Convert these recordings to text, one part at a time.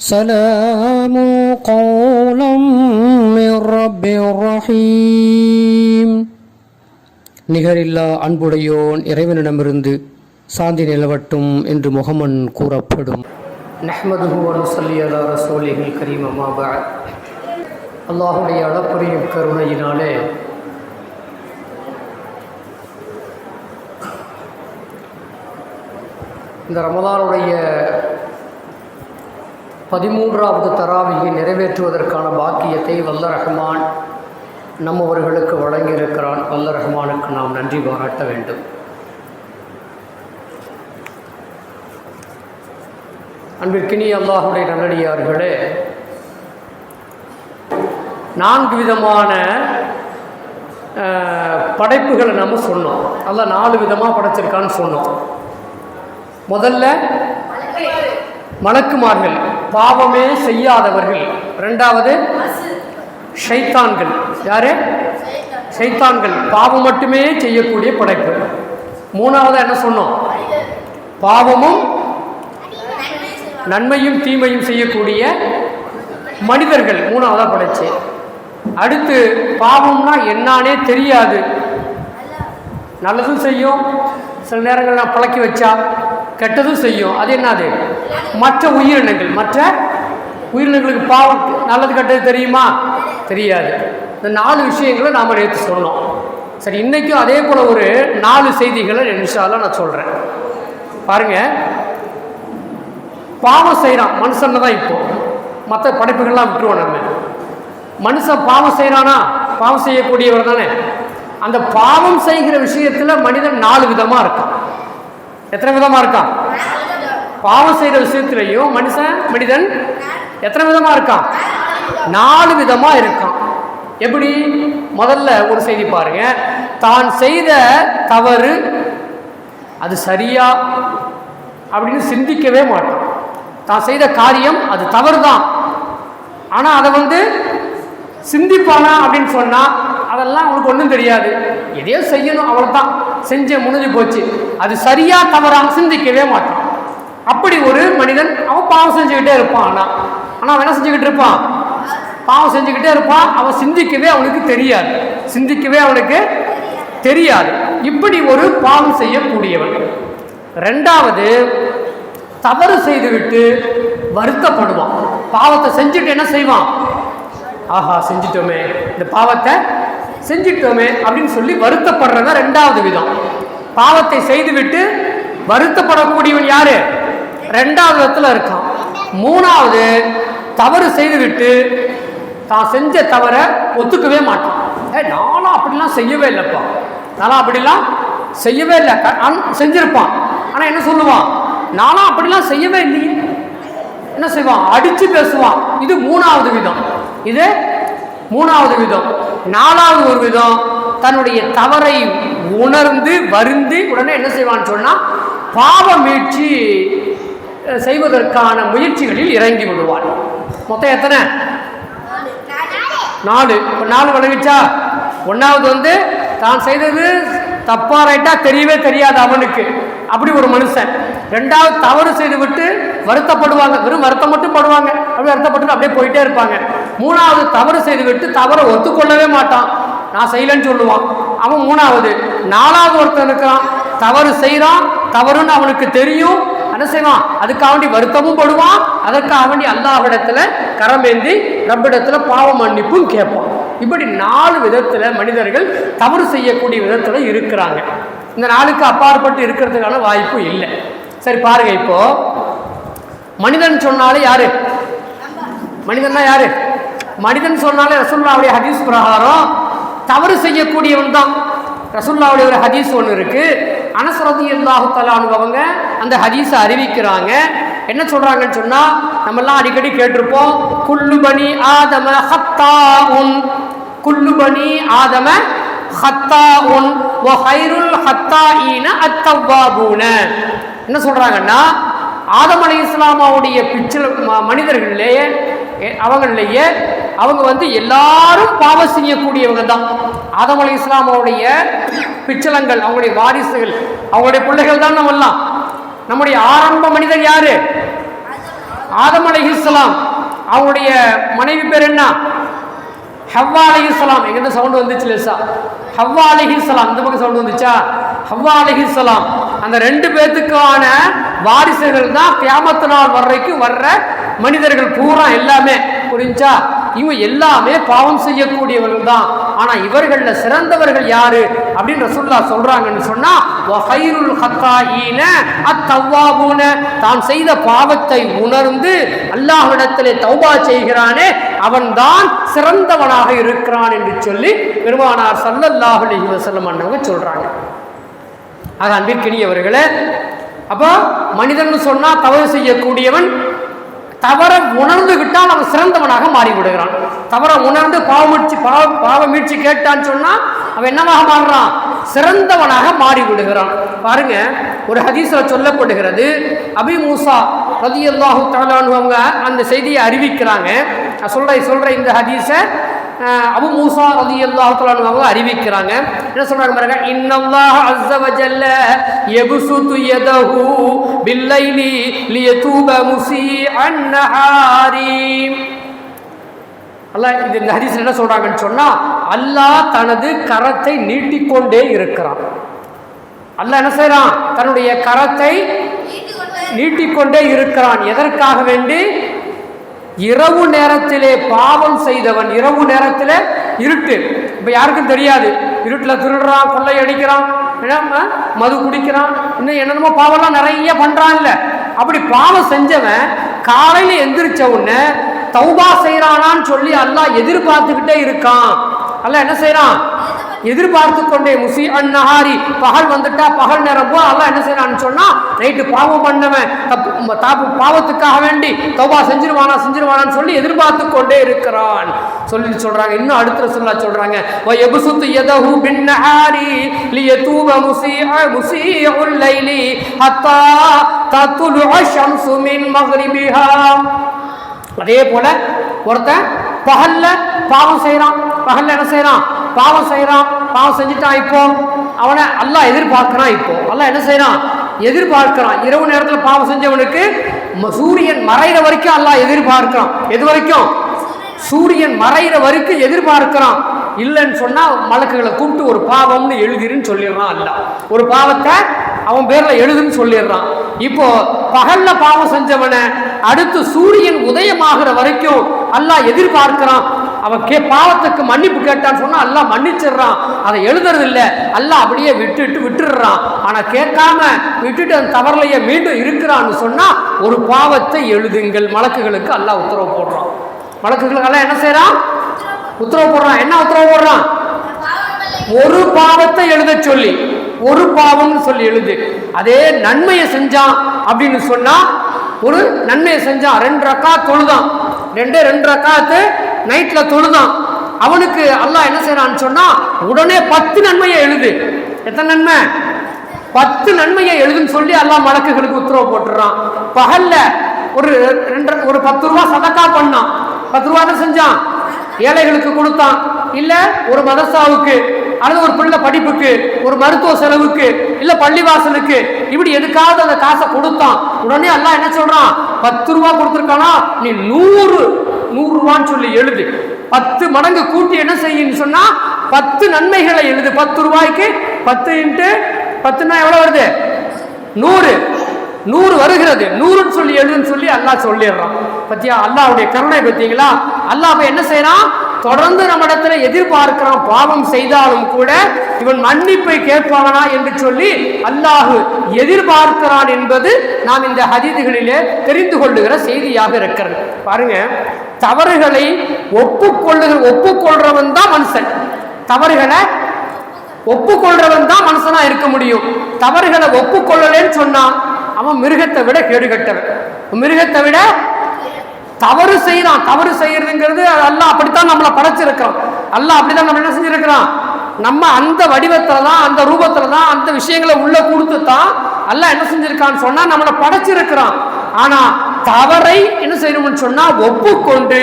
سلام قولا من رب رحيم நிகரில்லா அன்புடையோன் இறைவனிடமிருந்து சாந்தி நிலவட்டும் என்று முகமன் கூறப்படும் நஹ்மதுஹு வனுசல்லி அலா ரசூலிஹில் கரீம் அம்மா அல்லாஹுடைய அளப்பரியும் கருணையினாலே இந்த ரமதானுடைய பதிமூன்றாவது தராவியை நிறைவேற்றுவதற்கான பாக்கியத்தை வல்ல ரஹ்மான் நம்மவர்களுக்கு வழங்கியிருக்கிறான். வல்ல ரஹ்மானுக்கு நாம் நன்றி பாராட்ட வேண்டும். அன்பிற்கினி அல்லாஹுடைய நல்லடியார்களே நான்கு விதமான படைப்புகளை நம்ம சொன்னோம். அல்ல நாலு விதமாக படைச்சிருக்கான்னு சொன்னோம். முதல்ல மலக்குமார்கள். பாவமே செய்யாதவர்கள். ரெண்டாவது ஷைத்தான்கள். யாரு? சைத்தான்கள் பாவம் மட்டுமே செய்யக்கூடிய படைப்பு. மூணாவது என்ன சொன்னோம்? பாவமும் நன்மையும் தீமையும் செய்யக்கூடிய மனிதர்கள். மூணாவதாக படைச்சு. அடுத்து பாவம்னா என்னானே தெரியாது. நல்லதும் செய்யும். சில நேரங்கள் நான் பழக்கி வச்சா கெட்டதும் செய்யும். அது என்னது? மற்ற உயிரினங்கள். மற்ற உயிரினங்களுக்கு பாவம் நல்லது கெட்டது தெரியுமா? தெரியாது. இந்த நாலு விஷயங்களை நாம் நேற்று சொன்னோம் சரி இன்றைக்கும் அதே போல் ஒரு நாலு செய்திகளை இன்ஷால்லாம் நான் சொல்கிறேன் பாருங்க. பாவம் செய்கிறான் மனுஷன் தான் இப்போ. மற்ற படைப்புகள்லாம் விட்டுருவோம் நம்ம. மனுஷன் பாவம் செய்கிறானா பாவம் செய்யக்கூடியவர் தானே. அந்த பாவம் செய்கிற விஷயத்தில் மனிதன் நாலு விதமாக இருக்கான். எத்தனை விதமாக இருக்கான்? பாவம் செய்கிற விஷயத்திலையும் மனுஷன் மனிதன் எத்தனை விதமாக இருக்கான்? நாலு விதமாக இருக்கான். எப்படி? முதல்ல ஒரு செய்தி பாருங்க. தான் செய்த தவறு அது சரியா அப்படின்னு சிந்திக்கவே மாட்டான். தான் செய்த காரியம் அது தவறு தான் ஆனால் அதை வந்து சிந்திப்பானா அப்படின்னு சொன்னால் அதெல்லாம் அவனுக்கு ஒன்றும் தெரியாது. எதையோ செய்யணும் அவள் தான் செஞ்ச முடிஞ்சு போச்சு. அது சரியா தவறா சிந்திக்கவே மாட்டான். அப்படி ஒரு மனிதன் அவன் பாவம் செஞ்சுக்கிட்டே இருப்பான் ஆனால் ஆனால் அவன் என்ன செஞ்சுக்கிட்டு இருப்பான்? பாவம் செஞ்சுக்கிட்டே இருப்பான். அவன் சிந்திக்கவே அவனுக்கு தெரியாது. சிந்திக்கவே அவனுக்கு தெரியாது. இப்படி ஒரு பாவம் செய்யக்கூடியவன். ரெண்டாவது தவறு செய்துவிட்டு வருத்தப்படுவான். பாவத்தை செஞ்சுட்டு என்ன செய்வான்? ஆஹா செஞ்சிட்டோமே. இந்த பாவத்தை செஞ்சிட்டோமே அப்படின்னு சொல்லி வருத்தப்படுறத ரெண்டாவது விதம். பாவத்தை செய்துவிட்டு வருத்தப்படக்கூடியவன் யாரு? ரெண்டாவது விதத்தில் இருக்கான். மூணாவது தவறு செய்துவிட்டு தான் செஞ்ச தவறை ஒத்துக்கவே மாட்டான். ஏ நானும் அப்படிலாம் செய்யவே இல்லைப்பா. நானும் அப்படிலாம் செய்யவே இல்லை. செஞ்சிருப்பான். ஆனால் என்ன சொல்லுவான்? நானும் அப்படிலாம் செய்யவே இல்லையே. என்ன செய்வான்? அடித்து பேசுவான். இது மூணாவது விதம். இது மூணாவது விதம். நாலாவது ஒரு விதம் தன்னுடைய தவறை உணர்ந்து வருந்து உடனே என்ன செய்வான்னு சொன்னால் பாவ மீட்சி செய்வதற்கான முயற்சிகளில் இறங்கி விடுவான் மொத்தம் எத்தனை? நாலு. இப்போ நாலு வழங்கிச்சா ஒன்றாவது வந்து தான் செய்தது தப்பா ரைட்டா தெரியவே தெரியாது அவனுக்கு. அப்படி ஒரு மனுஷன். ரெண்டாவது தவறு செய்து விட்டு வருத்தப்படுவாங்க. வெறும் வருத்தம் மட்டும் படுவாங்க. அப்படி வருத்தப்பட்டு அப்படியே போயிட்டே இருப்பாங்க. மூணாவது தவறு செய்து விட்டு தவறை ஒத்துக்கொள்ளவே மாட்டான். நான் செய்யலைன்னு சொல்லுவான். அவன் மூணாவது நாலாவது ஒருத்தன் இருக்கிறான். தவறு செய்கிறான் தவறுன்னு அவனுக்கு தெரியும். என்ன செய்வான்? அதுக்காக வேண்டி வருத்தமும் படுவான். அதற்காக வேண்டி அல்லாஹ்விடத்துல கரமேந்தி ரப்பிடத்துல பாவ மன்னிப்பும் கேட்பான். இப்படி நாலு விதத்தில் மனிதர்கள் தவறு செய்யக்கூடிய விதத்தில் இருக்கிறாங்க. இந்த நாளுக்கு அப்பாற்பட்டு இருக்கிறதுக்கான வாய்ப்பு இல்லை. சரி பாருங்க இப்போ. மனிதன் சொன்னாலே யாரு? மனிதன்னா யாரு? மனிதன் சொன்னாலே ரசுல்லாவுடைய ஹதீஸ் பிரகாரம் தவறு செய்யக்கூடியவன் தான். ரசுல்லாவுடைய ஒரு ஹதீஸ் ஒன்று இருக்கு. அனசரதி அல்லாஹு அவங்க அந்த ஹதீஸை அறிவிக்கிறாங்க. என்ன சொல்றாங்கன்னு சொன்னா நம்மெல்லாம் அடிக்கடி கேட்டிருப்போம் குல்லு பனி ஆதம ஹத்தா உன் குல்லு பனி ஆதம ஹத்தா உன் ஹைருல் ஹத்தா ஈன அத்தவாபூன என்ன சொல்கிறாங்கன்னா ஆதம் அலி இஸ்லாமாவுடைய பிச்சல் மனிதர்களிலேயே மனிதர்கள்லேயே அவங்க வந்து எல்லாரும் பாவம் செய்யக்கூடியவங்க தான். ஆதம் அலி இஸ்லாமாவுடைய பிச்சலங்கள் அவங்களுடைய வாரிசுகள் அவங்களுடைய பிள்ளைகள் தான் நம்மெல்லாம். நம்முடைய ஆரம்ப மனிதர் யாரு? ஆதம் அலைஹிஸ்ஸலாம் அவங்களுடைய மனைவி பேர் என்ன? ஹவ்வா அலைஹிஸ்ஸலாம் எங்கிட்ட சவுண்டு வந்துச்சு லேசா? ஹவ்வா அலைஹிஸ்ஸலாம் இந்த பக்கம் சவுண்டு வந்துச்சா? ஹவ்வா அலைஹிஸ்ஸலாம் அந்த ரெண்டு பேத்துக்கான வாரிசுகள் தான் கியாமத்து நாள் வர்றைக்கும் வர்ற மனிதர்கள் பூரா எல்லாமே. புரிஞ்சா? இவங்க எல்லாமே பாவம் செய்யக்கூடியவர்கள் தான். ஆனா இவர்கள்ல சிறந்தவர்கள் யாரு? அப்படின்னு ரசுல்லா சொல்றாங்கன்னு சொன்னா தான் செய்த பாவத்தை உணர்ந்து அல்லாஹ்விடத்திலே தௌபா செய்கிறானே அவன்தான் சிறந்தவனாக இருக்கிறான் என்று சொல்லி பெருமானார் சல்லல்லாஹு அலைஹி வஸல்லம் அண்ணவங்க சொல்றாங்க. ஆக அன்பிற்கினியவர்களே அப்போ மனிதன் சொன்னால் தவறு செய்யக்கூடியவன் தவற உணர்ந்துகிட்டால் அவன் சிறந்தவனாக மாறி விடுகிறான் தவற உணர்ந்து பாவமீழ்ச்சி பாவ பாவ கேட்டான்னு சொன்னால் அவன் என்னவாக மாறுறான்? சிறந்தவனாக மாறி விடுகிறான் பாருங்க ஒரு ஹதீஸில் சொல்லப்படுகிறது அபி மூசா ரதியல்லாஹு தலான்னு அவங்க அந்த செய்தியை அறிவிக்கிறாங்க. நான் சொல்கிறேன் சொல்கிற இந்த ஹதீஸை. அபு மூசா ரதி அல்லாஹு அவங்க அறிவிக்கிறாங்க. என்ன சொல்றாங்க பாருங்க? இன்னல்லாஹ் அஸ்ஸ வஜல்ல யபசுது யதஹு பில்லைலி லியதூப முஸீஅன் நஹாரி. அல்லாஹ் இது இந்த ஹதீஸ்ல என்ன சொல்றாங்கன்னு சொன்னா அல்லாஹ் தனது கரத்தை நீட்டிக்கொண்டே இருக்கிறான். அல்லாஹ் என்ன செய்றான்? தன்னுடைய கரத்தை நீட்டிக்கொண்டே இருக்கிறான். எதற்காக வேண்டி? இரவு நேரத்திலே பாவம் செய்தவன் இரவு நேரத்தில் இருட்டு. இப்போ யாருக்கும் தெரியாது. இருட்டில் திருடுறான் கொள்ளை அடிக்கிறான் மது குடிக்கிறான் இன்னும் என்னென்னமோ பாவம்லாம் நிறைய பண்ணுறான்ல அப்படி பாவம் செஞ்சவன் காலையில் எந்திரிச்ச உடனே தௌபா செய்கிறானான்னு சொல்லி அல்லாஹ் எதிர்பார்த்துக்கிட்டே இருக்கான். அல்ல என்ன செய்கிறான் எதிர்பார்த்து கொண்டே முசி அந்நஹாரி பகல் வந்துட்டா பகல் நேரம் போ அல்லாஹ் என்ன செய்யறான்னு சொன்னா நைட்டு பாவம் பண்ணவன். தாப்பு பாவத்துக்காக வேண்டி தௌபா செஞ்சிருவானா செஞ்சிருவானான்னு சொல்லி எதிர்பார்த்து கொண்டே இருக்கிறான். சொல்லி சொல்றாங்க இன்னும் அடுத்த சொல்லா சொல்றாங்க வ யபசுத்து யதஹு பின் நஹாரி லியதூப முஸீஅ முஸீஉல் லைலி ஹத்தா தத்லுஅ ஷம்சு மின் மக்ரிபிஹா அதே போல ஒருத்தன் பகல்ல பாவம் செய்கிறான் பகல்ல என்ன செய்கிறான் பாவம் செய்கிறான் பாவம் செஞ்சுட்டான் இப்போ. அவனை அல்லாஹ் எதிர்பார்க்குறான் இப்போ. எல்லாம் என்ன செய்கிறான் எதிர்பார்க்கிறான். இரவு நேரத்தில் பாவம் செஞ்சவனுக்கு சூரியன் மறைகிற வரைக்கும் அல்லாஹ் எதிர்பார்க்கிறான். எது வரைக்கும்? சூரியன் மறைகிற வரைக்கும் எதிர்பார்க்கிறான். இல்லைன்னு சொன்னால் மலக்குகளை கூப்பிட்டு ஒரு பாவம்னு எழுதிருன்னு சொல்லிடுறான் அல்ல ஒரு பாவத்தை அவன் பேரில் எழுதுன்னு சொல்லிடுறான். இப்போ பகல்ல பாவம் செஞ்சவனை அடுத்து சூரியன் உதயமாகிற வரைக்கும் அல்லாஹ் எதிர்பார்க்கிறான். அவன் கே பாவத்துக்கு மன்னிப்பு கேட்டான்னு சொன்னால் எல்லாம் மன்னிச்சிடுறான். அதை எழுதுறது இல்லை எல்லாம் அப்படியே விட்டுட்டு விட்டுடுறான். ஆனால் கேட்காம விட்டுட்டு அந்த தவறுலையே மீண்டும் இருக்கிறான்னு சொன்னால் ஒரு பாவத்தை எழுதுங்கள். மலக்குகளுக்கு எல்லாம் உத்தரவு போடுறான். மலக்குகளுக்கு எல்லாம் என்ன செய்கிறான் உத்தரவு போடுறான். என்ன உத்தரவு போடுறான்? ஒரு பாவத்தை எழுத சொல்லி ஒரு பாவம்னு சொல்லி எழுது. அதே நன்மையை செஞ்சான் அப்படின்னு சொன்னால் ஒரு நன்மையை செஞ்சான் ரெண்டு ரக்கா தொழுதான். ரெண்டு ரெண்டு ரக்காத்து நைட்ல தொழுதான். அவனுக்கு அல்லாஹ் என்ன செய்யறான்னு சொன்னா உடனே பத்து நன்மையை எழுது. எத்தனை நன்மை? பத்து நன்மையை எழுதுன்னு சொல்லி எல்லாம் மலக்குகளுக்கு உத்தரவு போட்டுறான். பகல்ல ஒரு ரெண்டு ஒரு பத்து ரூபா சதக்கா பண்ணான். பத்து ரூபா தான் செஞ்சான்? ஏழைகளுக்கு கொடுத்தான். இல்ல ஒரு மதசாவுக்கு அல்லது ஒரு பிள்ளை படிப்புக்கு ஒரு மருத்துவ செலவுக்கு இல்ல பள்ளிவாசலுக்கு இப்படி எதுக்காவது அந்த காசை கொடுத்தான். உடனே அல்லாஹ் என்ன சொல்றான்? பத்து ரூபா கொடுத்துருக்கானா? நீ நூறு நூறு ரூபான்னு சொல்லி எழுது. பத்து மடங்கு கூட்டி என்ன செய்யுன்னு சொன்னா பத்து நன்மைகளை எழுது. பத்து ரூபாய்க்கு பத்து இன்ட்டு பத்துனா எவ்வளவு வருது? நூறு. நூறு வருகிறது. நூறுன்னு சொல்லி எழுதுன்னு சொல்லி அல்லாஹ் சொல்லிடுறான். பத்தியா அல்லாவுடைய கருணை பார்த்தீங்களா அல்லாஹ் என்ன செய்யறான்? தொடர்ந்து நம்மிடத்துல எதிர்பார்க்கிறான் பாவம் செய்தாலும் கூட இவன் மன்னிப்பை கேட்பானா என்று சொல்லி அல்லாஹ் எதிர்பார்க்கிறான் என்பது நாம் இந்த ஹதீதுகளிலே தெரிந்து கொள்ளுகிற செய்தியாக இருக்கிறது. பாருங்க தவறுகளை ஒப்புக்கொள்ளுகிற ஒப்புக்கொள்றவன் தான் மனுஷன். தவறுகளை ஒப்புக்கொள்றவன் தான் மனுஷனா இருக்க முடியும். தவறுகளை ஒப்புக்கொள்ளலேன்னு சொன்னா அவன் மிருகத்தை விட கேடுகட்டவன். மிருகத்தை விட தவறு செய்யறான். தவறு செய்யறதுங்கிறது அல்ல அப்படித்தான் நம்மளை படைச்சிருக்கான் அல்ல அப்படித்தான் நம்ம என்ன செஞ்சிருக்கிறான்? நம்ம அந்த வடிவத்துல தான் அந்த ரூபத்துல தான் அந்த விஷயங்களை உள்ள கொடுத்து தான் அல்ல என்ன செஞ்சிருக்கான்னு சொன்னா நம்மளை படைச்சிருக்கிறான். ஆனா தவறை என்ன செய்யணும்னு சொன்னா ஒப்புக்கொண்டு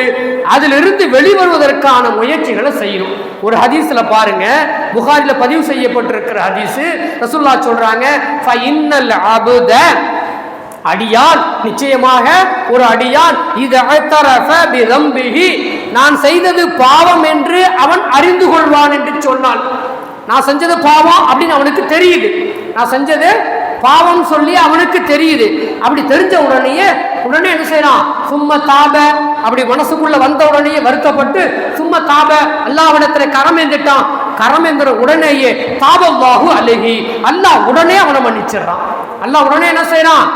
அதிலிருந்து வெளிவருவதற்கான முயற்சிகளை செய்யணும். ஒரு ஹதீஸ்ல பாருங்க. புகாரில பதிவு செய்யப்பட்டிருக்கிற ஹதீஸ். ரசுல்லா சொல்றாங்க அடியான். நிச்சயமாக ஒரு அடியான். இது நான் செய்தது பாவம் என்று அவன் அறிந்து கொள்வான் என்று சொன்னான் நான் செஞ்சது பாவம் அப்படின்னு அவனுக்கு தெரியுது. நான் செஞ்சது பாவம் சொல்லி அவனுக்கு தெரியுது. அப்படி தெரிஞ்ச உடனேயே உடனே என்ன செய்யறான்? சும்மா தாப. அப்படி மனசுக்குள்ள வந்த உடனேயே வருத்தப்பட்டு சும்மா தாப. அல்லாவிடத்துல கரம் எந்திட்டான் கரம் எந்திர உடனேயே தாபவாகு அழகி அல்லாஹ் உடனே அவனை மன்னிச்சிடுறான். அல்லாஹ் உடனே என்ன செய்யறான்?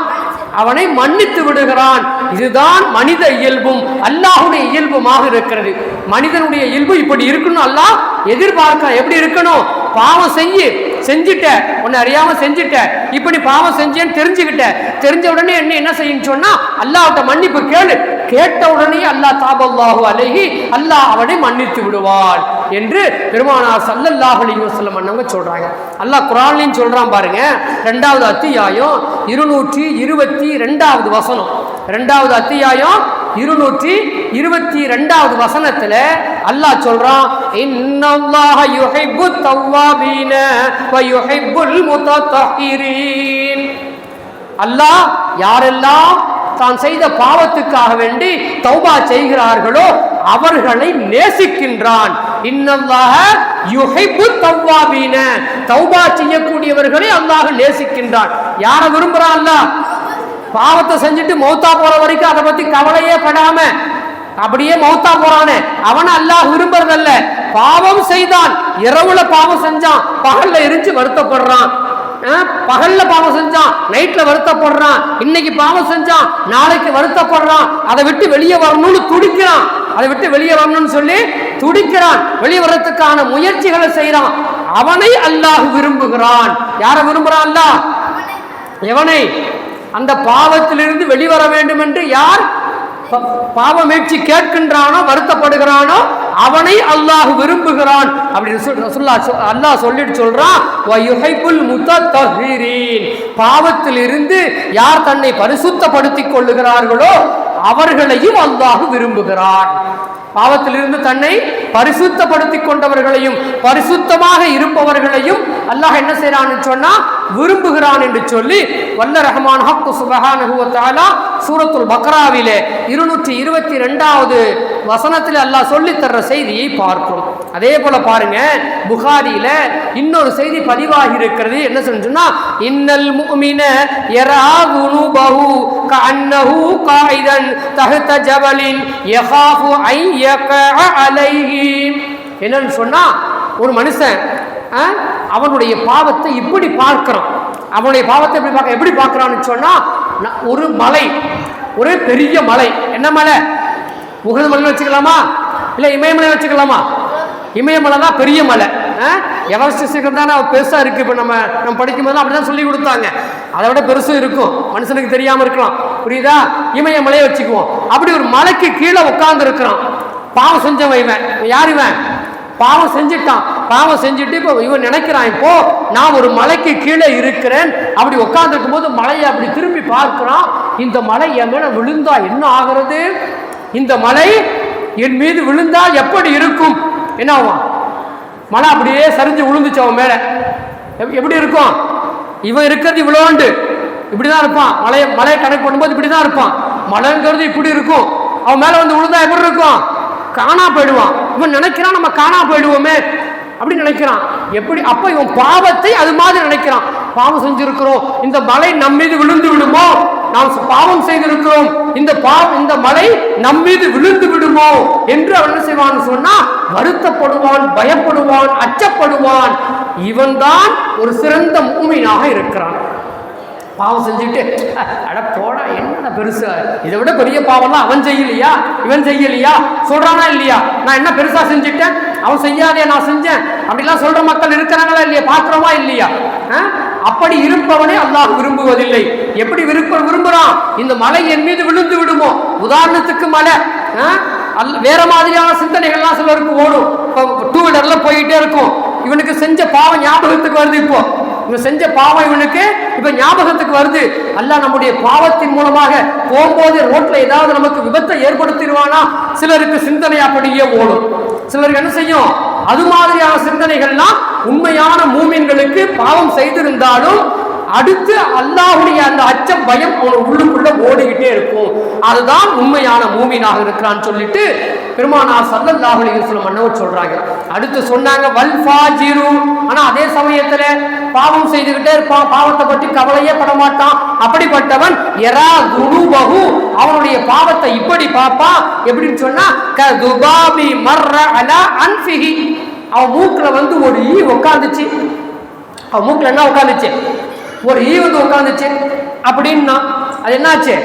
அவனை மன்னித்து விடுகிறான். இதுதான் மனித இயல்பும் அல்லாஹுடைய இயல்புமாக இருக்கிறது. மனிதனுடைய இயல்பு இப்படி இருக்கணும் அல்லாஹ்? எதிர்பார்க்க எப்படி இருக்கணும்? பாவம் செஞ்சு செஞ்சுட்ட உன்னை அறியாம செஞ்சுட்ட இப்படி பாவம் செஞ்சேன்னு தெரிஞ்சுக்கிட்ட. தெரிஞ்ச உடனே என்ன என்ன செய்யும் சொன்னா அல்லாஹ்ட்ட மன்னிப்பு கேளு. கேட்ட உடனே அல்லாஹ் தாபல்லாஹு அலைஹி அல்லாஹ் அவனை மன்னித்து விடுவான். என்று பெருமானார் சல்லல்லாஹ் அலைஹி மன்னவங்க அண்ணவங்க அல்லாஹ் குரான்லையும் சொல்கிறான் பாருங்க ரெண்டாவது அத்தியாயம் இருநூற்றி இருபத்தி ரெண்டாவது வசனம். ரெண்டாவது அத்தியாயம் இருநூற்றி இருபத்தி ரெண்டாவது வசனத்துல அல்லாஹ் சொல்றான் இன்னல்லாஹ யுஹிப்பு தவ்வாபீன வ யுஹிப்புல் முத்தஹிரீன் அல்லாஹ் யாரெல்லாம் தான் செய்த பாவத்துக்காக வேண்டி தௌபா செய்கிறார்களோ அவர்களை நேசிக்கின்றான். இன்னல்லாக யுஹிப்பு தவ்வாபீன தௌபா செய்யக்கூடியவர்களை அல்லாஹ் நேசிக்கின்றான். யாரை விரும்புறான் பாவத்தை செஞ்சுட்டு மௌத்தா போற வரைக்கும் அதை பத்தி கவலையே படாம அப்படியே மௌத்தா போறானே. அவனை அல்லாஹ் விரும்புறதல்ல. பாவம் செய்தான். இரவுல பாவம் செஞ்சான். பகல்ல எரிஞ்சு வருத்தப்படுறான். பகல்ல பாவம் செஞ்சான் நைட்ல வருத்தப்படுறான் இன்னைக்கு பாவம் செஞ்சான் நாளைக்கு வருத்தப்படுறான் அதை விட்டு வெளியே வரணும்னு துடிக்கிறான். அதை விட்டு வெளியே வரணும்னு சொல்லி துடிக்கிறான். வெளியே வர்றதுக்கான முயற்சிகளை செய்யறான் அவனை அல்லாஹ் விரும்புகிறான். யாரை விரும்புறான் அல்ல எவனை? அந்த பாவத்திலிருந்து வெளிவர வேண்டும் என்று யார் ப- பாவ மீட்சி கேட்கின்றானோ வருத்தப்படுகிறானோ அவனை அல்லாஹ் விரும்புகிறான். அப்படின்னு சொல் அல்லாஹ் சொல்லிட்டு சொல்றான் வயுஹைபுல் முத்தஹிரீன் பாவத்திலிருந்து யார் தன்னை பரிசுத்தப்படுத்திக் கொள்ளுகிறார்களோ அவர்களையும் அல்லாஹ் விரும்புகிறான். பாவத்திலிருந்து தன்னை பரிசுத்தப்படுத்திக் கொண்டவர்களையும் பரிசுத்தமாக இருப்பவர்களையும் அல்லாஹ் என்ன செய்யறான்னு சொன்னா விரும்புகிறான் என்று சொல்லி வல்ல ரஹ்மான் ஹக்கு சுபஹானஹு சூரத்துல் பக்ராவிலே இருநூற்றி இருபத்தி ரெண்டாவது வசனத்தில் அல்லாஹ் சொல்லித் தர்ற செய்தியை பார்க்கும். அதே போல பாருங்க புகாரியில இன்னொரு செய்தி பதிவாகி இருக்கிறது. என்ன சொன்னா இன்னல் முமின யரா குனுபஹு கஅன்னஹு காயிதன் தஹத ஜபலின் யகாஃபு ஐ யகஅ அலைஹி என்னன்னு சொன்னா ஒரு மனுஷன் அவனுடைய பாவத்தை இப்படி பார்க்கிறான் அவனுடைய பாவத்தை எப்படி பார்க்க எப்படி பார்க்கறான்னு சொன்னா ஒரு மலை ஒரு பெரிய மலை. என்ன மலை? முகது மலை வச்சுக்கலாமா? இல்ல இமயமலை வச்சுக்கலாமா? இமயமலை தான் பெரிய மலை. ஆ? எவரெஸ்ட் சிகரம் தானே பெருசா இருக்கு. இப்போ நம்ம நம்ம படிக்கும் போது அப்படிதான் சொல்லி கொடுத்தாங்க. அதை விட பெருசும் இருக்கும். மனுஷனுக்கு தெரியாம இருக்கலாம். புரியுதா? இமயமலையை வச்சுக்குவோம். அப்படி ஒரு மலைக்கு கீழே உட்கார்ந்து இருக்கிறான் பாவம் செஞ்சவன் இவன் யார் இவன்? பாவம் செஞ்சுட்டான். பாவம் செஞ்சுட்டு இப்போ இவன் நினைக்கிறான் இப்போ நான் ஒரு மலைக்கு கீழே இருக்கிறேன். அப்படி உட்காந்துருக்கும் போது மலையை அப்படி திரும்பி பார்க்கிறான். இந்த மலை என் மேலே விழுந்தா என்ன ஆகிறது? இந்த மலை என் மீது விழுந்தால் எப்படி இருக்கும்? என்ன ஆகும் மலை அப்படியே சரிஞ்சு விழுந்துச்சு அவன் மேலே. எப்- எப்படி இருக்கும்? இவன் இருக்கிறது இவ்வளோண்டு. இப்படி தான் இருப்பான். மலையை மலையை கணக்கு பண்ணும்போது இப்படி தான் இருப்பான். மலைங்கிறது இப்படி இருக்கும். அவன் மேலே வந்து விழுந்தா எப்படி இருக்கும்? காணா போயிடுவான் இவன் நினைக்கிறான் நம்ம காணா போயிடுவோமே அப்படி நினைக்கிறான். எப்படி? அப்ப இவன் பாவத்தை அது மாதிரி நினைக்கிறான். பாவம் செஞ்சிருக்கிறோம். இந்த மலை நம் மீது விழுந்து விடுமோ? நாம் பாவம் செய்திருக்கிறோம். இந்த பாவம் இந்த மலை நம் மீது விழுந்து விடுமோ? என்று அவன் என்ன செய்வான் சொன்னா வருத்தப்படுவான் பயப்படுவான் அச்சப்படுவான். இவன்தான் ஒரு சிறந்த மூமினாக இருக்கிறான். பாவம் செஞ்சுட்டு அட போடா என்ன பெருசு? இதை விட பெரிய பாவம்லாம் அவன் செய்யலையா? இவன் செய்யலையா? சொல்றானா இல்லையா? நான் என்ன பெருசா செஞ்சுட்டேன்? அவன் செய்யாதே நான் செஞ்சேன். அப்படிலாம் சொல்ற மக்கள் இருக்கிறாங்களா இல்லையா? பாக்குறோமா இல்லையா? ஆ? அப்படி இருப்பவனே அல்லாஹ் விரும்புவதில்லை. எப்படி விருப்ப விரும்புறான்? இந்த மலை என் மீது விழுந்து விடுமோ? உதாரணத்துக்கு மலை. ஆ? வேற மாதிரியான சிந்தனைகள்லாம் சிலருக்கு ஓடும். இப்போ டூ வீலர்ல போயிட்டே இருக்கும். இவனுக்கு செஞ்ச பாவம் ஞாபகத்துக்கு வருது இப்போ. இவன் செஞ்ச பாவம் இவனுக்கு இப்ப ஞாபகத்துக்கு வருது. அல்ல நம்முடைய பாவத்தின் மூலமாக போகும்போது ரோட்ல ஏதாவது நமக்கு விபத்தை ஏற்படுத்திடுவானா? சிலருக்கு சிந்தனை அப்படியே ஓடும். சிலருக்கு என்ன செய்யும்? அது மாதிரியான சிந்தனைகள்லாம் உண்மையான மூமின்களுக்கு பாவம் செய்திருந்தாலும் அடுத்து அல்லாஹுடைய அந்த அச்சம் பயம் அவன் உள்ளுக்குள்ள ஓடிக்கிட்டே இருக்கும். அதுதான் உண்மையான மூமினாக இருக்கிறான்னு சொல்லிட்டு பெருமானார் சல்லல்லாஹு சொல்லும் வஸல்லம் சொல்றாங்க. அடுத்து சொன்னாங்க வல்ஃபா ஜீரு ஆனா அதே சமயத்துல பாவம் செய்துகிட்டே இருப்பான். பாவத்தை பற்றி கவலையே பட மாட்டான். அப்படிப்பட்டவன் எரா துனுபகு அவனுடைய பாவத்தை இப்படி பார்ப்பான். எப்படின்னு சொன்னா க துபாபி மர்ற அலா அன்ஃபிஹி. அவன் மூக்கில் வந்து ஒரு ஈ உட்காந்துச்சு அவன் மூக்கில் என்ன உட்காந்துச்சு ஒரு ஈ வந்து உட்காந்துச்சு அப்படின்னா அது என்னாச்சு?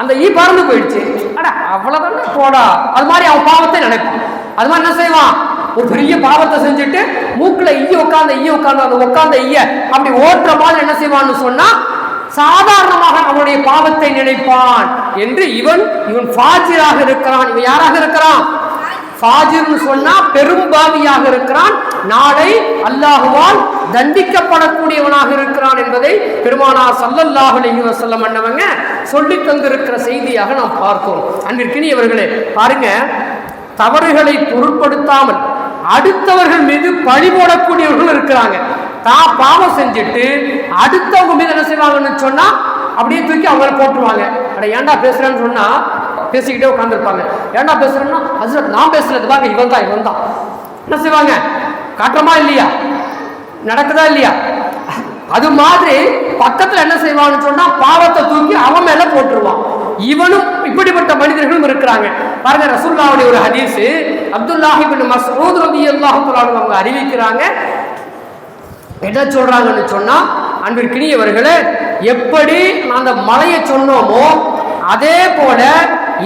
அந்த ஈ பறந்து போயிடுச்சு. அட அவ்வளவுதான் போடா. அது மாதிரி அவன் பாவத்தை நினைப்பான். அது மாதிரி என்ன செய்வான்? ஒரு பெரிய பாவத்தை செஞ்சுட்டு மூக்குல ஈ உட்காந்த ஈ உட்காந்து அந்த உட்காந்த ஈய அப்படி ஓட்டுற மாதிரி என்ன செய்வான்னு சொன்னா சாதாரணமாக அவனுடைய பாவத்தை நினைப்பான். என்று இவன் இவன் ஃபாஜிராக இருக்கிறான். இவன் யாராக இருக்கிறான்? ஃபாஜிர்னு சொன்னா பெரும்பாவியாக இருக்கிறான். நாளை அல்லாஹுவால் தண்டிக்கப்படக்கூடியவனாக இருக்கிறான் என்பதை பெருமானார் சல்லல்லாஹு அலைஹி வஸல்லம் அண்ணவங்க சொல்லி தந்திருக்கிற செய்தியாக நாம் பார்க்கிறோம். அன்பிற்கினியவர்களே பாருங்க தவறுகளை பொருட்படுத்தாமல் அடுத்தவர்கள் மீது பழி போடக்கூடியவர்கள் இருக்கிறாங்க. தான் பாவம் செஞ்சுட்டு அடுத்தவங்க மீது என்ன செய்வாங்கன்னு சொன்னா அப்படியே தூக்கி அவங்கள போட்டுருவாங்க. அட ஏன்டா பேசுறேன்னு சொன்னா பேசிக்கிட்டே உட்காந்துருப்பாங்க ஏன்டா பேசுகிறேன்னா ஹசரத் நான் பேசுறது வாங்க இவன் தான் இவன் தான் என்ன செய்வாங்க? காட்டுறமா இல்லையா? நடக்குதா இல்லையா? அது மாதிரி பக்கத்தில் என்ன செய்வான்னு சொன்னால் பாவத்தை தூக்கி அவன் மேலே போட்டுருவான். இவனும் இப்படிப்பட்ட மனிதர்களும் இருக்கிறாங்க. பாருங்க ரசூல்லாவுடைய ஒரு ஹதீஸ் அப்துல்லாஹிபின் மசூத் மஸ்ஊத் ரலியல்லாஹு அவங்க அறிவிக்கிறாங்க. என்ன சொல்றாங்கன்னு சொன்னா அன்பிற்கினியவர்களே எப்படி நான் அந்த மலையை சொன்னோமோ அதே போல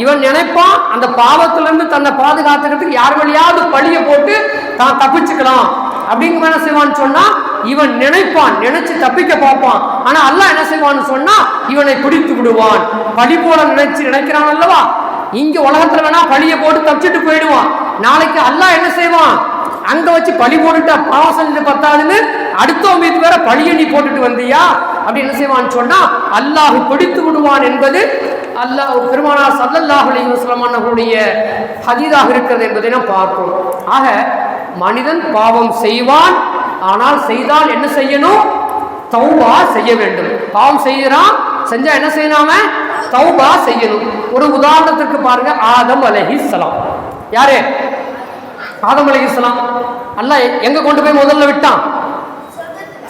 இவன் நினைப்பான் அந்த பாவத்திலிருந்து தன்னை பாதுகாத்துக்கிறதுக்கு யார் வழியாவது பழிய போட்டு தான் தப்பிச்சுக்கலாம். அப்படிங்கிற என்ன செய்வான்னு சொன்னா இவன் நினைப்பான் நினைச்சு தப்பிக்க பார்ப்பான். ஆனா அல்லாஹ் என்ன செய்வான்னு சொன்னா இவனை பிடித்து விடுவான். பழி போல நினைச்சு நினைக்கிறான் அல்லவா? இங்க உலகத்துல வேணா பழிய போட்டு தப்பிச்சுட்டு போயிடுவான். நாளைக்கு அல்லாஹ் என்ன செய்வான்? அங்க வச்சு பழி போட்டுட்டா பாவம் செஞ்சு பத்தாதுன்னு அடுத்தவங்க மீது வேற பழிய நீ போட்டுட்டு வந்தியா? அப்படி என்ன செய்வான்னு சொன்னா அல்லாஹ் பிடித்து விடுவான் என்பது அல்லாஹ் பெருமானா சல்லல்லாஹு அலைஹி ஹதீதாக இருக்கிறது என்பதை நாம் பார்க்கிறோம். ஆக மனிதன் பாவம் செய்வான் ஆனால் செய்தால் என்ன செய்யணும்? தௌபா செய்ய வேண்டும். பாவம் செய்கிறான் செஞ்சா என்ன செய்யணும் அவன் தௌபா செய்யணும். ஒரு உதாரணத்துக்கு பாருங்க ஆதம் சலாம். யாரு? ஆதம் சலாம். அல்லாஹ் எங்க கொண்டு போய் முதல்ல விட்டான்?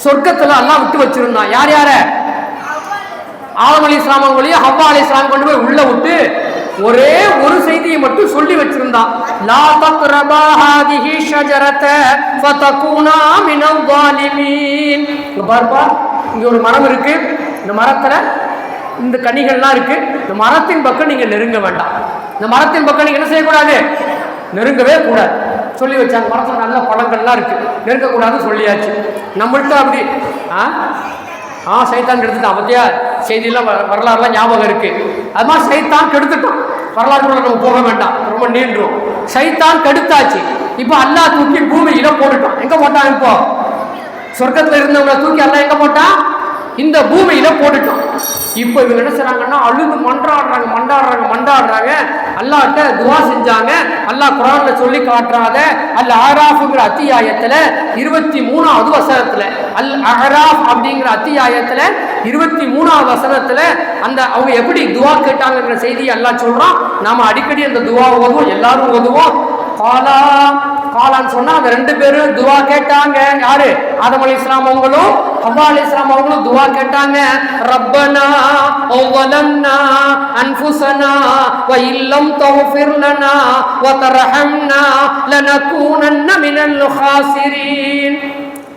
சொர்க்கத்துல அல்லாஹ் விட்டு வச்சிருந்தான். யார் யார? ஆதம் அலி இஸ்லாம் அவங்களையும் ஹவ்வா அலி இஸ்லாம் கொண்டு போய் உள்ள விட்டு ஒரே ஒரு செய்தியை மட்டும் சொல்லி வச்சிருந்தான். லா தக்ரபா ஹாதிஹி ஷஜரத ஃபதகுனா மினல் ஸாலிமீன். இங்க பாருப்பா இங்க ஒரு மரம் இருக்கு. இந்த மரத்துல இந்த கனிகள்லாம் இருக்கு. இந்த மரத்தின் பக்கம் நீங்க நெருங்க வேண்டாம். இந்த மரத்தின் பக்கம் நீங்க என்ன செய்யக்கூடாது? நெருங்கவே கூடாது. சொல்லி வச்சாங்க. மரத்தில் நல்ல பழங்கள்லாம் இருக்கு. நெருங்கக்கூடாதுன்னு சொல்லியாச்சு. நம்மள்ட்ட அப்படி ஆ? ஆ சைத்தான் கெடுத்துட்டான் பத்தியா செய்தியெல்லாம் வ- வரலாறுலாம் ஞாபகம் இருக்கு. அது மாதிரி சைத்தான் கெடுத்துட்டான். வரலாற்றுக்குள்ள நம்ம போக வேண்டாம். ரொம்ப நீண்டும் சைத்தான் கெடுத்தாச்சு. இப்போ அல்லாஹ் தூக்கி பூமியில போட்டுட்டான். எங்க போட்டான் இப்போ? சொர்க்கத்துல இருந்தவங்களை தூக்கி அல்லா எங்க போட்டான்? இந்த பூமியில போட்டுட்டோம் இப்போ இவங்க என்ன செய்றாங்கன்னா அழுது மன்றாடுறாங்க மண்டாடுறாங்க மண்டாடுறாங்க அல்லாட்ட துவா செஞ்சாங்க. அல்லாஹ் குரான்ல சொல்லி காட்டுறாத அல் ஆராஃப்ங்கிற அத்தியாயத்துல இருபத்தி மூணாவது வசனத்துல. அல் அஹராஃப் அப்படிங்கிற அத்தியாயத்துல இருபத்தி மூணாவது வசனத்துல அந்த அவங்க எப்படி துவா கேட்டாங்கன்ற செய்தியை எல்லாம் சொல்றோம் நாம அடிக்கடி அந்த துவா ஓதுவோம் எல்லாரும் ஓதுவோம். காலா காலான்னு சொன்னா அந்த ரெண்டு பேரும் துவா கேட்டாங்க. யாரு? ஆதம் அலி இஸ்லாம் அவங்களும். ஹவ்வா அலி இஸ்லாம் அவங்களும் துவா கேட்டாங்க. ரப்பனா ஒவ்வலன்னா அன்ஃபுசனா வ இல்லம் தஃபிர் லனா வ தர்ஹம்னா லனகூனன்ன மினல் ஹாசிரீன்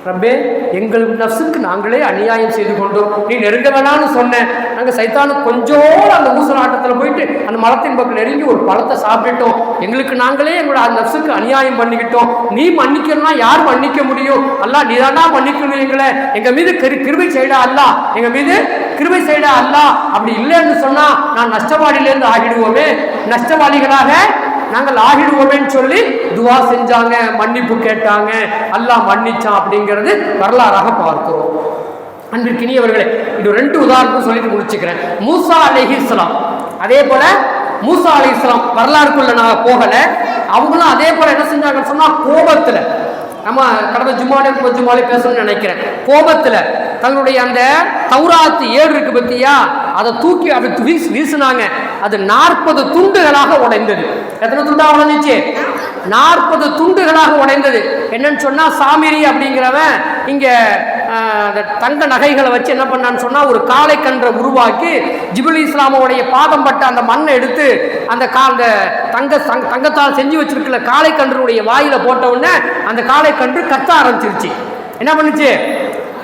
ரப்பே எங்கள் நஃப்ஸுக்கு நாங்களே அநியாயம் செய்து கொண்டோம். நீ நெருங்க வேணான்னு சொன்னேன் நாங்கள் சைத்தானு கொஞ்சோடு அந்த ஊசலாட்டத்தில் போயிட்டு அந்த மரத்தின் பக்கம் நெருங்கி ஒரு பழத்தை சாப்பிட்டுட்டோம். எங்களுக்கு நாங்களே எங்களோட அந்த நஃப்ஸுக்கு அநியாயம் பண்ணிக்கிட்டோம். நீ மன்னிக்கணும்னா யார் மன்னிக்க முடியும்? அல்லா நீ தானா மன்னிக்கணும் எங்களை? எங்கள் மீது கிரு கிருபை செய்டா அல்லா. எங்கள் மீது கிருபை செய்டா அல்லா. அப்படி இல்லைன்னு சொன்னால் நான் நஷ்டவாளியிலேருந்து ஆகிடுவோமே. நஷ்டவாளிகளாக நாங்கள் ஆகிடுவோமேன்னு சொல்லி துவா செஞ்சாங்க மன்னிப்பு கேட்டாங்க. அல்லாஹ் மன்னிச்சான் அப்படிங்கிறது வரலாறாக பார்க்கிறோம். அன்பிற்கினியவர்களே இது ரெண்டு உதாரணம் சொல்லிட்டு முடிச்சுக்கிறேன். மூசா அலைஹிஸ்ஸலாம் அதே போல மூசா அலைஹிஸ்ஸலாம் வரலாறுக்குள்ள நான் போகலை. அவங்களும் அதே போல என்ன செஞ்சாங்கன்னு சொன்னா கோபத்தில் நம்ம கடந்த ஜும்மாலே ஜும்மாலே பேசணும்னு நினைக்கிறேன். கோபத்தில் தங்களுடைய அந்த தௌராத்து ஏடு இருக்கு பத்தியா? அதை தூக்கி அப்படி வீசு வீசுனாங்க. அது நாற்பது துண்டுகளாக உடைந்தது. எத்தனை துண்டா உடஞ்சிச்சு? நாற்பது துண்டுகளாக உடைந்தது. என்னன்னு சொன்னால் சாமிரி அப்படிங்கிறவன் இங்கே அந்த தங்க நகைகளை வச்சு என்ன பண்ணான்னு சொன்னால் ஒரு காளை கன்றை உருவாக்கி ஜிபுல் இஸ்லாமுடைய பாதம் பட்ட அந்த மண்ணை எடுத்து அந்த கா அந்த தங்க தங்கத்தால் செஞ்சு வச்சிருக்கிற காளை கன்றுடைய வாயில போட்ட உடனே அந்த காளை கன்று கத்த ஆரம்பிச்சிருச்சு. என்ன பண்ணுச்சு?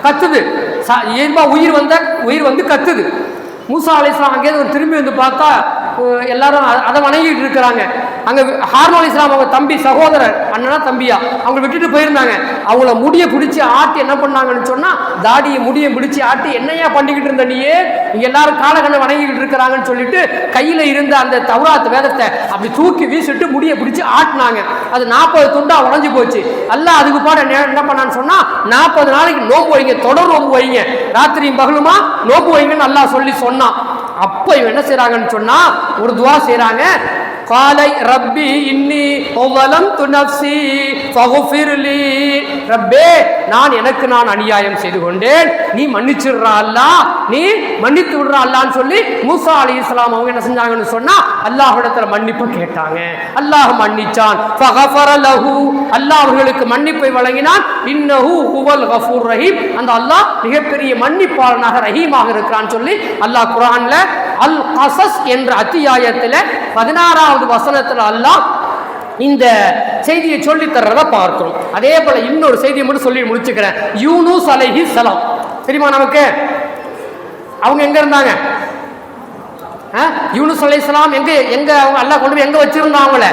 கத்துது. ச- இயல்பா உயிர் வந்த உயிர் வந்து கத்துது. மூசா அலிஸ்லாம் அங்கேயிருந்து திரும்பி வந்து பார்த்தா எல்லாரும் அதை வணங்கிட்டு இருக்கிறாங்க. அங்கே ஹார்னோ இஸ்லாம் அவங்க தம்பி சகோதரர் அண்ணனா தம்பியா அவங்க விட்டுட்டு போயிருந்தாங்க. அவங்கள முடிய பிடிச்சி ஆட்டி என்ன பண்ணாங்கன்னு சொன்னா தாடியை முடிய பிடிச்சி ஆட்டி என்னையா பண்ணிக்கிட்டு இருந்த நீயே? இங்க எல்லாரும் காலகண்ணை வணங்கிக்கிட்டு இருக்கிறாங்கன்னு சொல்லிட்டு கையில இருந்த அந்த தௌராத் வேதத்தை அப்படி தூக்கி வீசிட்டு முடிய பிடிச்சி ஆட்டினாங்க. அது நாற்பது துண்டா உடஞ்சி போச்சு. அல்ல அதுக்கு பாட என்ன பண்ணான்னு சொன்னா நாற்பது நாளைக்கு நோம்பு வைங்க தொடர் நோம்பு வைங்க. ராத்திரியும் பகலுமா? நோம்பு வைங்கன்னு நல்லா சொல்லி சொன்னான். அப்ப இவன் என்ன செய்யறாங்கன்னு சொன்னா ஒரு துவா செய்யறாங்க காலை ரப்பி இன்னி ஒவ்வலம் துணப்சி ரப்பே நான் எனக்கு நான் அநியாயம் செய்து கொண்டேன். நீ மன்னிச்சிடுறா அல்லா. நீ மன்னித்து விடுறா அல்லான்னு சொல்லி மூசா அலி இஸ்லாம் அவங்க என்ன செஞ்சாங்கன்னு சொன்னா அல்லாஹிடத்துல மன்னிப்பு கேட்டாங்க. அல்லாஹ் மன்னிச்சான். அல்லாஹ் அவர்களுக்கு மன்னிப்பை வழங்கினான். இன்னஹு ஹுவல் கஃபூர் ரஹீம். அந்த அல்லாஹ் மிகப்பெரிய மன்னிப்பாளனாக ரஹீமாக இருக்கிறான்னு சொல்லி அல்லாஹ் குரான்ல அல் கசஸ் என்ற அத்தியாயத்துல பதினாறாவது வசனத்தில் அல்லாஹ் இந்த செய்தியை சொல்லி தர்றத பார்க்கிறோம் அதே போல இன்னொரு செய்தியை மட்டும் சொல்லி முடிச்சுக்கிறேன். யூனூஸ் அலைஹி சலாம் தெரியுமா நமக்கு? அவங்க எங்க இருந்தாங்க? ஆ? அலை சலாம் எங்க எங்க அவங்க அல்லா கொண்டு போய் எங்க வச்சிருந்தான் அவங்கள?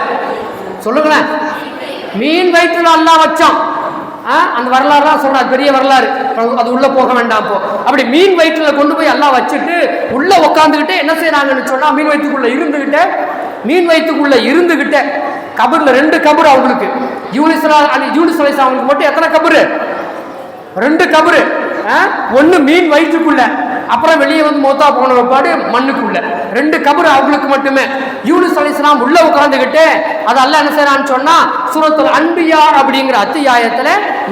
சொல்லுங்களேன். மீன் வயிற்றுல அல்லா வச்சான். ஆ? அந்த வரலாறு தான் சொல்றாரு பெரிய வரலாறு. அது- அது உள்ள போக வேண்டாம் போ. அப்படி மீன் வயிற்றுல கொண்டு போய் எல்லாம் வச்சுட்டு உள்ள உட்காந்துக்கிட்டு என்ன செய்யறாங்கன்னு சொன்னா மீன் வயிற்றுக்குள்ள இருந்துகிட்டு மீன் வயிற்றுக்குள்ள இருந்துகிட்டு கபர்ல ரெண்டு கபர் அவங்களுக்கு. யூனிஸ்லா யூனிஸ் அலிஸ் அவங்களுக்கு மட்டும் எத்தனை கபரு? ரெண்டு கபரு. ஒன்று மீன் வயிற்றுக்குள்ள அப்புறம் வெளியே வந்து மோத்தா போன பாடு மண்ணுக்குள்ள. ரெண்டு கபரு அவங்களுக்கு மட்டுமே. யூனிஸ் அலிஸ்லாம் உள்ள உட்கார்ந்துக்கிட்டு அது அல்ல என்ன செய்யறான்னு சொன்னா சுரத்தில் அன்பியார் அப்படிங்கிற அத்தியாயத்துல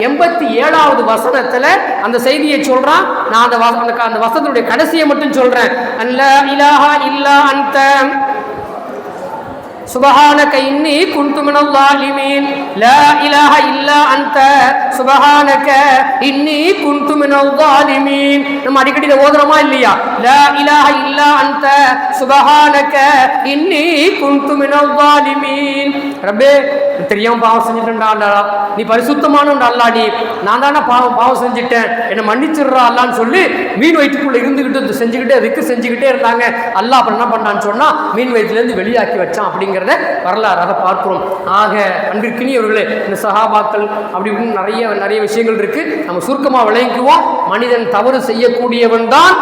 எண்பத்தி ஏழாவது வசனத்துல அந்த செய்தியை சொல்றான். நான் அந்த அந்த அந்த வசனத்துடைய கடைசியை மட்டும் சொல்றேன். அல்ல இலாஹா இல்லா அந்த سبحانك إني كنت من الظالمين لا إله إلا أنت سبحانك إني كنت من الظالمين நம்ம அடிக்கடி இதை ஓதுறோமா இல்லையா لا إله إلا أنت سبحانك إني كنت من الظالمين ரப்பே தெரியாம பாவம் செஞ்சுட்டேன்டா அல்லா நீ பரிசுத்தமானவன்டா அல்லாடி நான் தானே பாவம் பாவம் செஞ்சுட்டேன் என்னை மன்னிச்சிடுறா அல்லான்னு சொல்லி மீன் வயிற்றுக்குள்ள இருந்துகிட்டு செஞ்சுக்கிட்டே அதுக்கு செஞ்சுக்கிட்டே இருந்தாங்க அல்லாஹ் அப்புறம் என்ன பண்ணான்னு சொன்னா மீன் வயிற்றுலேருந்து வெளியாக்கி வச்சான் அப்படிங்கிறத வரலாறாக பார்க்கிறோம். ஆக அன்பிற்கினியவர்களே இந்த சகாபாக்கள் அப்படி இப்படின்னு நிறைய நிறைய விஷயங்கள் இருக்கு. நம்ம சுருக்கமாக விளங்கிக்குவோம். மனிதன் தவறு செய்யக்கூடியவன் தான்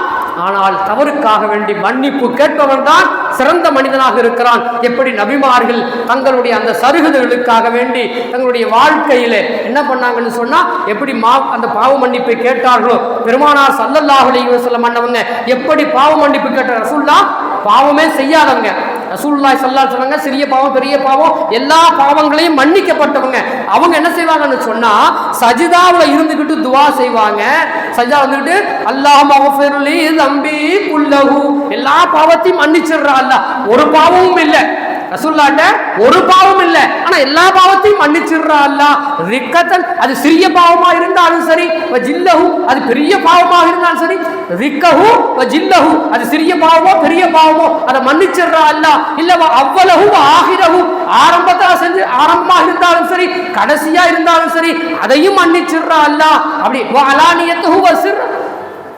ஆனால் தவறுக்காக வேண்டி மன்னிப்பு கேட்பவன் தான் சிறந்த மனிதனாக இருக்கிறான். எப்படி நபிமார்கள் தங்களுடைய அந்த சருகுதலுக்காக வேண்டி தங்களுடைய வாழ்க்கையில என்ன பண்ணாங்கன்னு சொன்னா எப்படி மா அந்த பாவ மன்னிப்பை கேட்டார்களோ பெருமானார் சல்லல்லாஹு சொல்ல வஸல்லம் மன்னவங்க எப்படி பாவ மன்னிப்பு கேட்ட ரசூல்லா? பாவமே செய்யாதவங்க. ரசூல்லாய் சல்லா சொன்னாங்க சிறிய பாவம் பெரிய பாவம் எல்லா பாவங்களையும் மன்னிக்கப்பட்டவங்க. அவங்க என்ன செய்வாங்கன்னு சொன்னா சஜிதாவில் இருந்துகிட்டு துவா செய்வாங்க. சஜிதா வந்துட்டு அல்லாஹ் மகஃபிர்லி தம்பி குல்லஹு. எல்லா பாவத்தையும் மன்னிச்சிடுறா அல்ல ஒரு பாவமும் இல்லை. ரசூல்லாட்ட ஒரு பாவம் இல்ல. ஆனா எல்லா பாவத்தையும் மன்னிச்சிடுறா அல்ல ரிக்கத்தன் அது சிறிய பாவமா இருந்தாலும் சரி வ ஜில்லஹு அது பெரிய பாவமாக இருந்தாலும் சரி ரிக்கஹு வ ஜில்லஹு அது சிறிய பாவமோ பெரிய பாவமோ அதை மன்னிச்சிடுறா அல்ல இல்ல அவ்வளவு வ ஆகிரஹு செஞ்சு ஆரம்பமா இருந்தாலும் சரி கடைசியா இருந்தாலும் சரி அதையும் மன்னிச்சிடுறா அல்ல அப்படி வ சிறு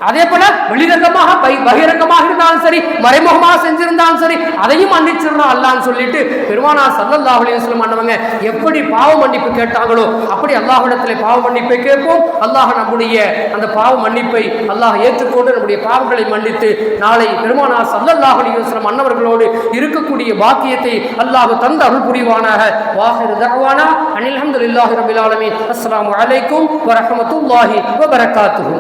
அதே போல வெளிரங்கமாக பை- பகிரங்கமாக இருந்தாலும் சரி மறைமுகமாக செஞ்சிருந்தாலும் சரி அதையும் மன்னிச்சிடணும் அல்லான்னு சொல்லிட்டு பெருமானா சல்லல்லா அலைஹி வஸல்லம் பண்ணவங்க எப்படி பாவ மன்னிப்பு கேட்டாங்களோ அப்படி அல்லாஹிடத்தில் பாவ மன்னிப்பை கேட்போம். அல்லாஹ் நம்முடைய அந்த பாவ மன்னிப்பை அல்லாஹ் ஏற்றுக்கொண்டு நம்முடைய பாவங்களை மன்னித்து நாளை பெருமானா சல்லல்லாஹ் அலைஹி வஸல்லம் அன்னவர்களோடு இருக்கக்கூடிய பாக்கியத்தை அல்லாஹ் தந்த அருள் புரிவானாக. வாஹிர் தகவானா அனில் ஹம்துலில்லாஹி ரபில் ஆலமீன். அஸ்லாம் வலைக்கும் வரமத்துல்லாஹி வபரகாத்துஹு.